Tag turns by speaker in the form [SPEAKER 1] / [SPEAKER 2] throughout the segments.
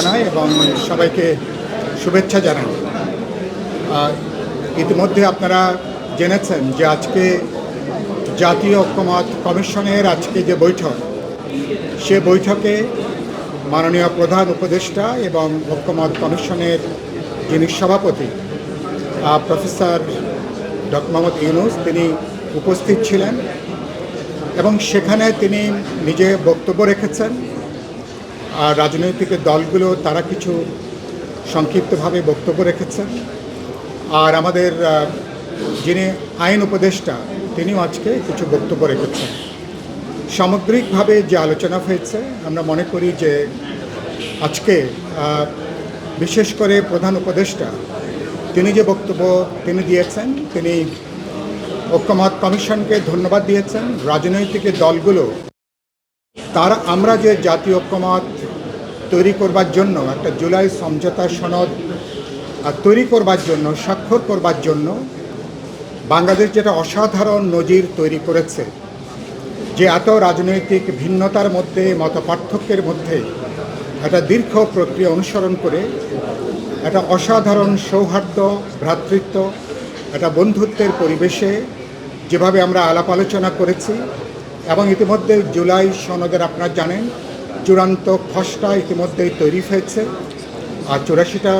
[SPEAKER 1] জানাই এবং সবাইকে শুভেচ্ছা জানাই। ইতিমধ্যে আপনারা জেনেছেন যে আজকে জাতীয় ঐক্যমত কমিশনের আজকে যে বৈঠক, সে বৈঠকে মাননীয় প্রধান উপদেষ্টা এবং ঐক্যমত কমিশনের যিনি সভাপতি প্রফেসর ডক্টর মোহাম্মদ ইউনুস, তিনি উপস্থিত ছিলেন এবং সেখানে তিনি নিজে বক্তব্য রেখেছেন। আর রাজনৈতিক দলগুলো তারা কিছু সংক্ষিপ্তভাবে বক্তব্য রেখেছেন আর আমাদের যিনি আইন উপদেষ্টা, তিনিও আজকে কিছু বক্তব্য রেখেছেন। সামগ্রিকভাবে যে আলোচনা হয়েছে, আমরা মনে করি যে আজকে বিশেষ করে প্রধান উপদেষ্টা, তিনি যে বক্তব্য তিনি দিয়েছেন, তিনি ঐক্যমত কমিশনকে ধন্যবাদ দিয়েছেন। রাজনৈতিক দলগুলো, তারা আমরা যে জাতীয় ঐক্যমত তৈরি করবার জন্য, একটা জুলাই সমঝোতা সনদ তৈরি করবার জন্য, স্বাক্ষর করবার জন্য বাংলাদেশ যেটা অসাধারণ নজির তৈরি করেছে, যে এত রাজনৈতিক ভিন্নতার মধ্যে, মত পার্থক্যের মধ্যে একটা দীর্ঘ প্রক্রিয়া অনুসরণ করে, একটা অসাধারণ সৌহার্দ্য, ভ্রাতৃত্ব, একটা বন্ধুত্বের পরিবেশে যেভাবে আমরা আলাপ আলোচনা করেছি, এবং ইতিমধ্যে জুলাই সনদের আপনারা জানেন চূড়ান্ত খসড়া ইতিমধ্যেই তৈরি হয়েছে। আর চুরাশিটা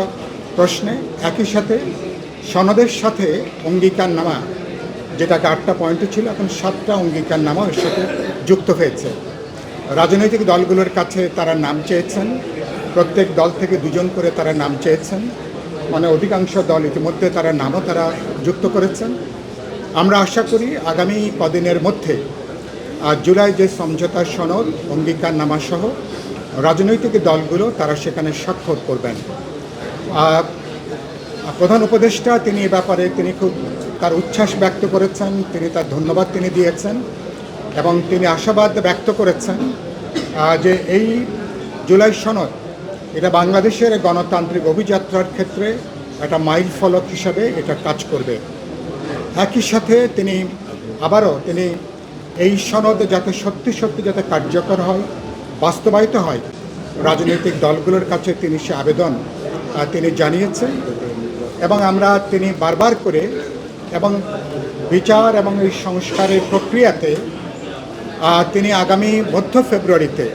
[SPEAKER 1] প্রশ্নে একই সাথে সনদের সাথে অঙ্গীকার নামা, যেটাকে আটটা পয়েন্টে ছিল, এখন সাতটা অঙ্গীকার নামা এর সাথে যুক্ত হয়েছে। রাজনৈতিক দলগুলোর কাছে তারা নাম চেয়েছেন, প্রত্যেক দল থেকে দুজন করে তারা নাম চেয়েছেন মানে অধিকাংশ দল ইতিমধ্যে তারা নামও তারা যুক্ত করেছেন। আমরা আশা করি আগামী কদিনের মধ্যে জুলাই যে সমঝোতার সনদ, অঙ্গীকার নামা সহ রাজনৈতিক দলগুলো তারা সেখানে স্বাক্ষর করবেন। প্রধান উপদেষ্টা তিনি এ ব্যাপারে তিনি খুব তার উচ্ছ্বাস ব্যক্ত করেছেন, তিনি তার ধন্যবাদ তিনি দিয়েছেন এবং তিনি আশাবাদ ব্যক্ত করেছেন যে এই জুলাই সনদ, এটা বাংলাদেশের গণতান্ত্রিক অভিযাত্রার ক্ষেত্রে একটা মাইল ফলক হিসাবে এটা কাজ করবে। একই সাথে তিনি আবারও তিনি এই সনদ যাতে সত্যি সত্যি যাতে কার্যকর হয়, বাস্তবায়িত হয়, রাজনৈতিক দলগুলোর কাছে তিনি সে আবেদন তিনি জানিয়েছেন এবং আমরা তিনি বারবার করে এবং বিচার এবং এই সংস্কারের প্রক্রিয়াতে তিনি আগামী মধ্য ফেব্রুয়ারিতে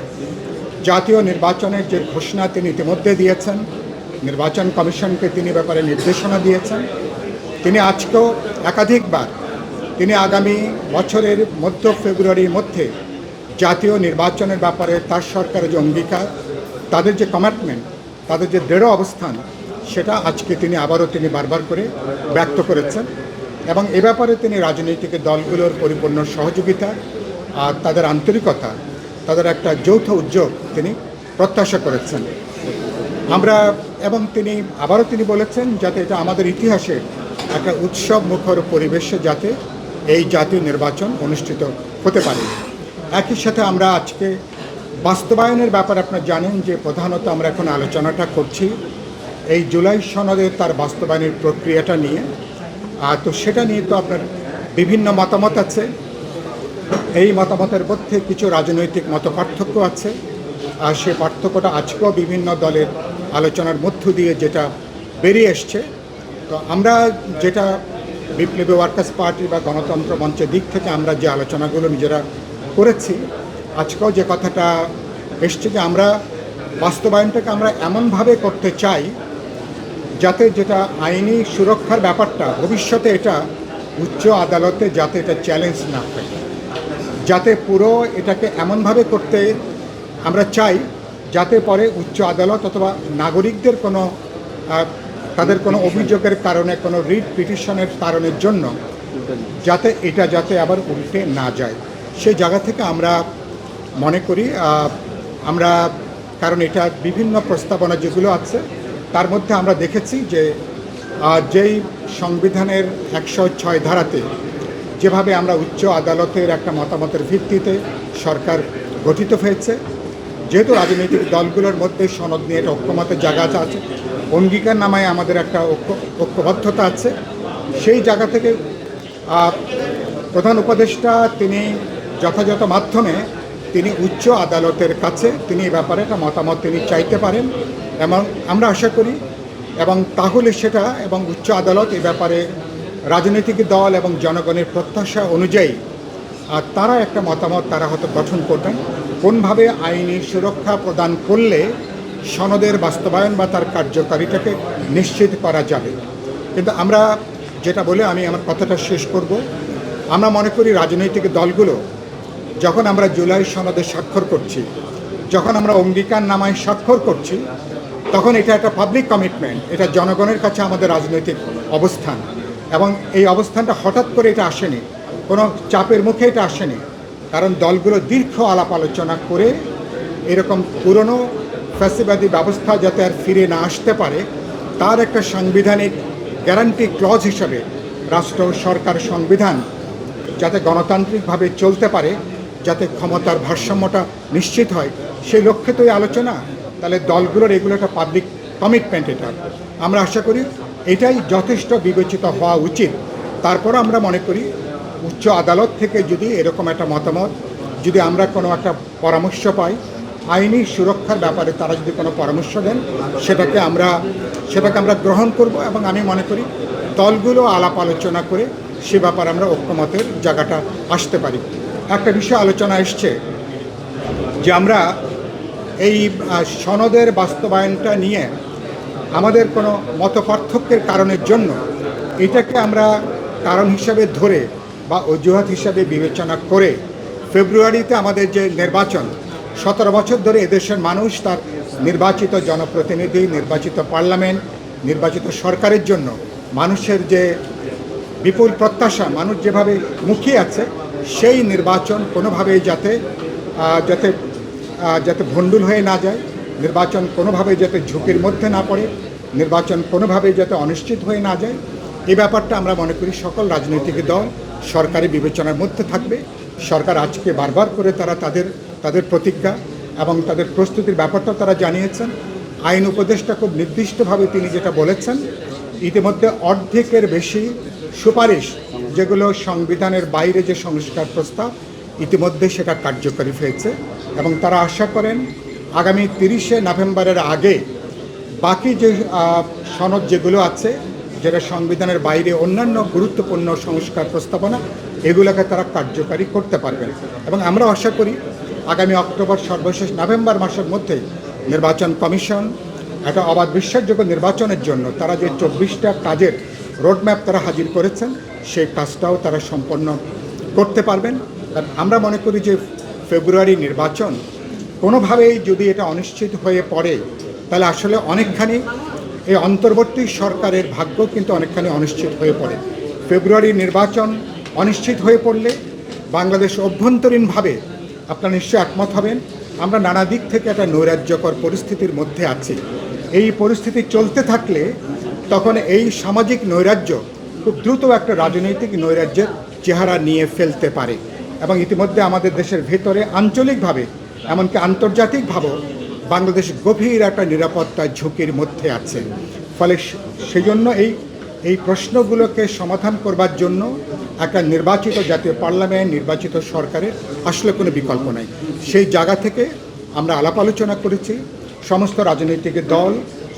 [SPEAKER 1] জাতীয় নির্বাচনের যে ঘোষণা তিনি ইতিমধ্যে দিয়েছেন, নির্বাচন কমিশনকে তিনি ব্যাপারে নির্দেশনা দিয়েছেন, তিনি আজকেও একাধিকবার তিনি আগামী বছরের মধ্য ফেব্রুয়ারির মধ্যে জাতীয় নির্বাচনের ব্যাপারে তার সরকারের যে অঙ্গীকার, তাদের যে কমিটমেন্ট তাদের যে দৃঢ় অবস্থান, সেটা আজকে তিনি আবারও তিনি বারবার করে ব্যক্ত করেছেন এবং এ ব্যাপারে তিনি রাজনৈতিক দলগুলোর পরিপূর্ণ সহযোগিতা আর তাদের আন্তরিকতা, তাদের একটা যৌথ উদ্যোগ তিনি প্রত্যাশা করেছেন। আমরা এবং তিনি আবারও তিনি বলেছেন যাতে এটা আমাদের ইতিহাসে একটা উৎসব মুখর পরিবেশে যাতে এই জাতীয় নির্বাচন অনুষ্ঠিত হতে পারে। একই সাথে আমরা আজকে বাস্তবায়নের ব্যাপারে আপনারা জানেন যে প্রধানত আমরা এখন আলোচনাটা করছি এই জুলাই সনদের তার বাস্তবায়নের প্রক্রিয়াটা নিয়ে। আর তো সেটা নিয়ে তো আপনার বিভিন্ন মতামত আছে। এই মতামতের মধ্যে কিছু রাজনৈতিক মত পার্থক্য আছে। আর সে পার্থক্যটা আজকেও বিভিন্ন দলের আলোচনার মধ্য দিয়ে যেটা বেরিয়ে এসছে। তো আমরা যেটা বিপ্লবী ওয়ার্কার্স পার্টি বা গণতন্ত্র মঞ্চের দিক থেকে আমরা যে আলোচনাগুলো নিজেরা করেছি, আজকেও যে কথাটা এসছে যে আমরা বাস্তবায়নটাকে আমরা এমনভাবে করতে চাই যাতে যেটা আইনি সুরক্ষার ব্যাপারটা, ভবিষ্যতে এটা উচ্চ আদালতে যাতে এটা চ্যালেঞ্জ না হয়। যাতে পুরো এটাকে এমনভাবে করতে আমরা চাই যাতে পরে উচ্চ আদালত অথবা নাগরিকদের কোনো তাদের কোনো অভিযোগের কারণে, কোনো রিট পিটিশনের কারণের জন্য যাতে এটা যাতে আবার উল্টে না যায়। সেই জায়গা থেকে আমরা মনে করি আমরা, কারণ এটা বিভিন্ন প্রস্তাবনা যেগুলো আছে, তার মধ্যে আমরা দেখেছি যে যেই সংবিধানের একশো ছয় ধারাতে যেভাবে আমরা উচ্চ আদালতের একটা মতামতের ভিত্তিতে সরকার গঠিত হয়েছে যেহেতু রাজনৈতিক দলগুলোর মধ্যে সনদ নিয়ে একটা ঐক্যমতের জায়গা আছে অঙ্গীকার নামায় আমাদের একটা ঐক্য, ঐক্যবদ্ধতা আছে। সেই জায়গা থেকে প্রধান উপদেষ্টা তিনি যথাযথ মাধ্যমে তিনি উচ্চ আদালতের কাছে তিনি এ ব্যাপারে একটা মতামত তিনি চাইতে পারেন এবং আমরা আশা করি এবং তাহলে সেটা এবং উচ্চ আদালত এ ব্যাপারে রাজনৈতিক দল এবং জনগণের প্রত্যাশা অনুযায়ী আর তারা একটা মতামত তারা হয়তো গঠন করবেন। কোনভাবে আইনি সুরক্ষা প্রদান করলে সনদের বাস্তবায়ন বা তার কার্যকারিতাকে নিশ্চিত করা যাবে। কিন্তু আমরা যেটা বলে আমি আমার কথাটা শেষ করব। আমরা মনে করি রাজনৈতিক দলগুলো যখন আমরা জুলাই সনদে স্বাক্ষর করছি, যখন আমরা অঙ্গীকার নামায় স্বাক্ষর করছি, তখন এটা একটা পাবলিক কমিটমেন্ট এটা জনগণের কাছে আমাদের রাজনৈতিক অবস্থান। এবং এই অবস্থানটা হঠাৎ করে এটা আসেনি। কোনো চাপের মুখে এটা আসেনি। কারণ দলগুলো দীর্ঘ আলাপ আলোচনা করে এরকম পুরনো ফ্যাসিবাদী ব্যবস্থা যাতে আর ফিরে না আসতে পারে, তার একটা সাংবিধানিক গ্যারান্টি ক্লজ হিসাবে রাষ্ট্র, সরকার, সংবিধান যাতে গণতান্ত্রিকভাবে চলতে পারে, যাতে ক্ষমতার ভারসাম্যটা নিশ্চিত হয়, সেই লক্ষ্যে তো এই আলোচনা। তাহলে দলগুলোর এগুলো একটা পাবলিক কমিটমেন্ট এটা। আমরা আশা করি এটাই যথেষ্ট বিবেচিত হওয়া উচিত। তারপর আমরা মনে করি উচ্চ আদালত থেকে যদি এরকম একটা মতামত, যদি আমরা কোনো একটা পরামর্শ পাই, আইনি সুরক্ষার ব্যাপারে তারা যদি কোনো পরামর্শ দেন, সেটাকে আমরা সেটাকে আমরা গ্রহণ করব এবং আমি মনে করি দলগুলো আলাপ আলোচনা করে সে ব্যাপারে আমরা ঐক্যমতের জায়গাটা আসতে পারি। একটা বিষয় আলোচনা এসছে যে আমরা এই সনদের বাস্তবায়নটা নিয়ে আমাদের কোনো মত পার্থক্যের কারণের জন্য এটাকে আমরা কারণ হিসাবে ধরে বা অজুহাত হিসাবে বিবেচনা করে ফেব্রুয়ারিতে আমাদের যে নির্বাচন, সতেরো বছর ধরে এদেশের মানুষ তার নির্বাচিত জনপ্রতিনিধি, নির্বাচিত পার্লামেন্ট, নির্বাচিত সরকারের জন্য মানুষের যে বিপুল প্রত্যাশা, মানুষ যেভাবে মুখিয়ে আছে, সেই নির্বাচন কোনোভাবেই যাতে যাতে যাতে ভণ্ডুল হয়ে না যায়, নির্বাচন কোনোভাবে যাতে ঝুঁকির মধ্যে না পড়ে, নির্বাচন কোনোভাবেই যাতে অনিশ্চিত হয়ে না যায় এই ব্যাপারটা আমরা মনে করি সকল রাজনৈতিক দল সরকারি বিবেচনার মধ্যে থাকবে। সরকার আজকে বারবার করে তারা তাদের তাদের প্রতিজ্ঞা এবং তাদের প্রস্তুতির ব্যাপারটা তারা জানিয়েছেন। আইন উপদেষ্টা খুব নির্দিষ্টভাবে তিনি যেটা বলেছেন, ইতিমধ্যে অর্ধেকের বেশি সুপারিশ যেগুলো সংবিধানের বাইরে যে সংস্কার প্রস্তাব, ইতিমধ্যে সেটা কার্যকরী হয়েছে এবং তারা আশা করেন আগামী তিরিশে নভেম্বরের আগে বাকি যে সনদ যেগুলো আছে যেটা সংবিধানের বাইরে অন্যান্য গুরুত্বপূর্ণ সংস্কার প্রস্তাবনা, এগুলোকে তারা কার্যকারী করতে পারবেন। এবং আমরা আশা করি আগামী অক্টোবর, সর্বশেষ নভেম্বর মাসের মধ্যে নির্বাচন কমিশন একটা অবাধ বিশ্বাসযোগ্য নির্বাচনের জন্য তারা যে চব্বিশটা কাজের রোডম্যাপ তারা হাজির করেছেন, সেই কাজটাও তারা সম্পন্ন করতে পারবেন। আমরা মনে করি যে ফেব্রুয়ারি নির্বাচন কোনোভাবেই যদি এটা অনিশ্চিত হয়ে পড়ে, তাহলে আসলে অনেকখানি এই অন্তর্বর্তী সরকারের ভাগ্য কিন্তু অনেকখানি অনিশ্চিত হয়ে পড়ে। ফেব্রুয়ারি নির্বাচন অনিশ্চিত হয়ে পড়লে বাংলাদেশ অভ্যন্তরীণভাবে আপনারা নিশ্চয়ই একমত হবেন, আমরা নানা দিক থেকে একটা নৈরাজ্যকর পরিস্থিতির মধ্যে আছি। এই পরিস্থিতি চলতে থাকলে তখন এই সামাজিক নৈরাজ্য খুব দ্রুত একটা রাজনৈতিক নৈরাজ্যের চেহারা নিয়ে ফেলতে পারে। এবং ইতিমধ্যে আমাদের দেশের ভেতরে আঞ্চলিকভাবে, এমনকি আন্তর্জাতিকভাবেও বাংলাদেশ গভীর একটা নিরাপত্তা ঝুঁকির মধ্যে আছে। ফলে সেই জন্য এই এই প্রশ্নগুলোকে সমাধান করবার জন্য একটা নির্বাচিত জাতীয় পার্লামেন্ট, নির্বাচিত সরকারের আসলে কোনো বিকল্প নাই। সেই জায়গা থেকে আমরা আলাপ আলোচনা করেছি। সমস্ত রাজনৈতিক দল,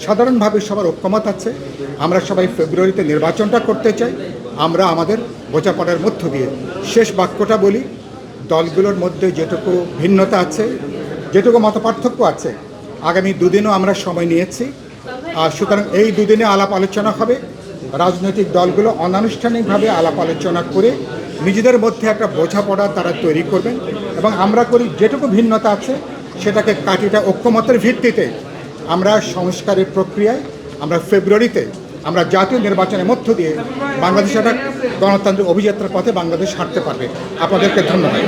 [SPEAKER 1] সাধারণভাবে সবার ঐক্যমত আছে। আমরা সবাই ফেব্রুয়ারিতে নির্বাচনটা করতে চাই। আমরা আমাদের বোঝাপড়ার মধ্য দিয়ে শেষ বাক্যটা বলি। দলগুলোর মধ্যে যেটুকু ভিন্নতা আছে যেটুকু মত পার্থক্য আছে, আগামী দুদিনও আমরা সময় নিয়েছি। আর সুতরাং এই দুদিনে আলাপ আলোচনা হবে। রাজনৈতিক দলগুলো অনানুষ্ঠানিকভাবে আলাপ আলোচনা করে নিজেদের মধ্যে একটা বোঝাপড়া তারা তৈরি করবেন এবং আমরা করি যেটুকু ভিন্নতা আছে, সেটাকে কাটিটা ঐক্যমতের ভিত্তিতে আমরা সংস্কারের প্রক্রিয়ায়, আমরা ফেব্রুয়ারিতে আমরা জাতীয় নির্বাচনের মধ্য দিয়ে বাংলাদেশ একটা গণতান্ত্রিক অভিযাত্রার পথে বাংলাদেশ হাঁটতে পারবে। আপনাদেরকে ধন্যবাদ।